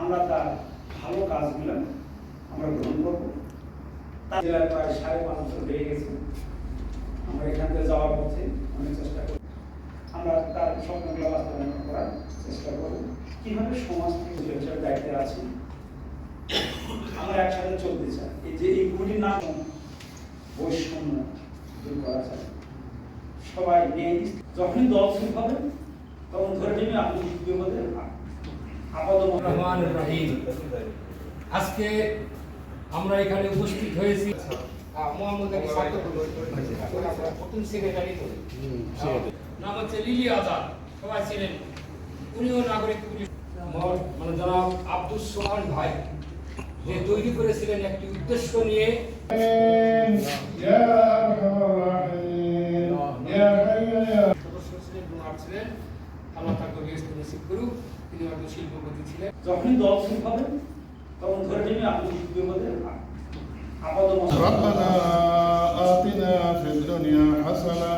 আমরা তার ভালো কাজগুলো আমরা গ্রহণ করব। জেলায় প্রায় সাড়ে পাঁচ বছর হয়ে গেছে। আমরা এখান থেকে যাওয়ার পথে অনেক চেষ্টা করি। আমরা তার স্বপ্নগুলো বাস্তবায়ন করার চেষ্টা করব। কীভাবে সমাজ থেকে হিসেবে দায়িত্বে আছি? আমরা একসাথে চলতে চাই। এই যে এই কুটির নাম বৈষম্য দূর করা যায় সবাই নেই যখনই দল শুরু হবে, তখন ধরে নেবে আপনি বিপদে রহমান রহিম। আজকে আমরা এখানে উপস্থিত হয়েছি। নাম হচ্ছে লিলি আজাদ। সবাই ছিলেন উনিও নাগরিক মানে জনাব আব্দুল সোহান ভাই যে তৈরি করেছিলেন একটি উদ্দেশ্য নিয়ে। ছিলেন আল্লাহ তাকে বেশ নসিব করুক তিনি একজন শিল্পপতি ছিলেন যখনই দল শুরু হবে তখন ধরে নেবে আপনি বিপদে আপাতত ربنا آتنا في الدنيا حسنة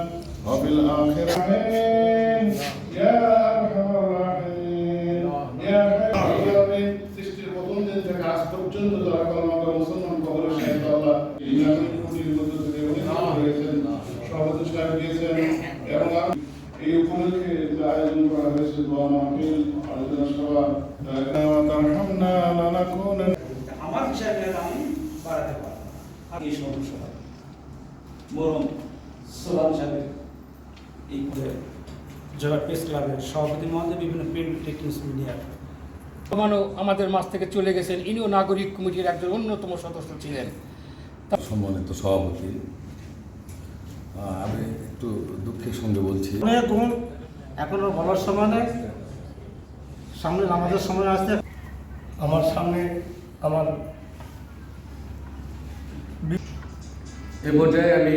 وفي الآخرة آمين يا أرحم الراحمين يا حي আমি সৃষ্টির প্রথম দিন থেকে আজ পর্যন্ত যারা কলমাকে মুসলমান কবরের সাহিত্য আল্লাহ ইসলামিক কুটির মধ্যে থেকে অনেক রয়েছেন সভাপতি সাহেব গিয়েছেন এবং আমি এই উপলক্ষে যে আয়োজন করা হয়েছে দোয়া মাহফিল আলোচনা সভা আমার হিসাবে আমি বাড়াতে পারব আমি এই সমস্য বরং সোলাম সাহেবের এই প্রেস ক্লাবের সভাপতি মহোদয় বিভিন্ন প্রিন্ট ইলেকট্রনিক্স মিডিয়া। বর্তমানেও আমাদের মাঝ থেকে চলে গেছেন ইনিও নাগরিক কমিটির একজন অন্যতম সদস্য ছিলেন। সম্মানিত সভাপতি আমি একটু দুঃখের সঙ্গে বলছি। এখনও বলার সময় নেই। সামনে আমাদের সময় আসতে আমার সামনে আমার এ পর্যায়ে আমি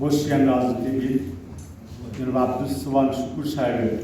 বসিয়ান রাজনীতিবিদ জনাব আব্দুল সোবান শুকুর সাহেবের